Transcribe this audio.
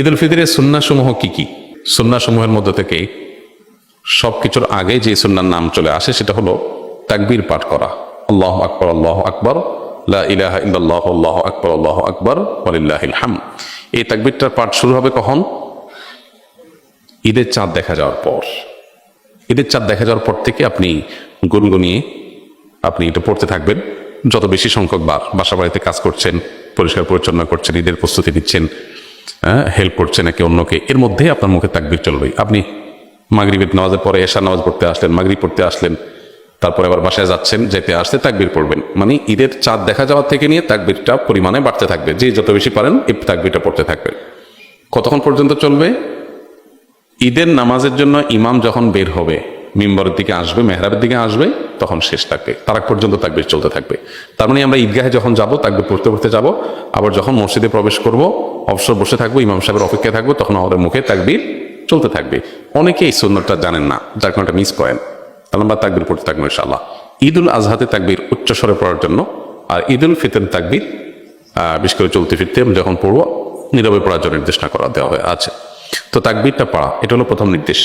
ঈদ উল ফিতরের সুন্নাসমূহ কি কি? সুন্নাসমূহের মধ্যে থেকে সব কিছুর আগে যে সুন্নার নাম চলে আসে সেটা হলো তাকবীর পাঠ করা। আল্লাহ আকবর আল্লাহ আকবর ইলাহা ইল্লাল্লাহ, আল্লাহ আকবর আল্লাহ আকবর, ওয়ালিল্লাহিল হাম এই তাকবীরটার পাঠ শুরু হবে কখন? ঈদের চাঁদ দেখা যাওয়ার পর। ঈদের চাঁদ দেখা যাওয়ার পর থেকে আপনি গুনগুনিয়ে আপনি এটা পড়তে থাকবেন। যত বেশি সংখ্যক বার বাসা বাড়িতে কাজ করছেন, পরিষ্কার পরিচ্ছন্ন করছেন, ঈদের প্রস্তুতি নিচ্ছেন হেল্প করছেন একে অন্যকে? এর মধ্যে আপনার মুখে তাকবির চলবে। আপনি মাগরিবের নামাজের পরে এশার নামাজ পড়তে আসলেন, মাগরিব পড়তে আসলেন, তারপরে আবার বাসায় যাচ্ছেন, যেতে আসতে তাকবির পড়বেন। মানে ঈদের চাঁদ দেখা যাওয়ার থেকে নিয়ে তাকবিরটা পরিমাণে বাড়তে থাকবে। যে যত বেশি পারেন, এই তাকবিরটা পড়তে থাকবেন। কতক্ষণ পর্যন্ত চলবে? ঈদের নামাজের জন্য ইমাম যখন বের হবে, মিম্বরের দিকে আসবে, মেহরাবের দিকে আসবে তখন শেষ থাকবে। তার আগ পর্যন্ত তাকবির চলতে থাকবে। তার মানে আমরা ঈদগাহে যখন যাব, তাকবির পড়তে পড়তে যাব, আবার যখন মসজিদে প্রবেশ করব, অবসর বসে থাকব, ইমাম সাহেবের অপেক্ষায় থাকব, তখন আমাদের মুখে তাকবির চলতে থাকবে। অনেকে এই সুন্নতটা জানেন না, যার কারণে মিস করেন। তাহলে আমরা তাকবির পড়তে থাকব ইনশাল্লাহ ঈদ উল আজহাতে তাকবির উচ্চস্বরে পড়ার জন্য, আর ঈদ উল ফিতর তাকবির বিশেষ করে চলতে ফিরতে যখন পড়ব, নীরবে পড়ার জন্য নির্দেশনা করা দেওয়া হয়ে আছে। তো তাকবিরটা পড়া, এটা হলো প্রথম নির্দেশ।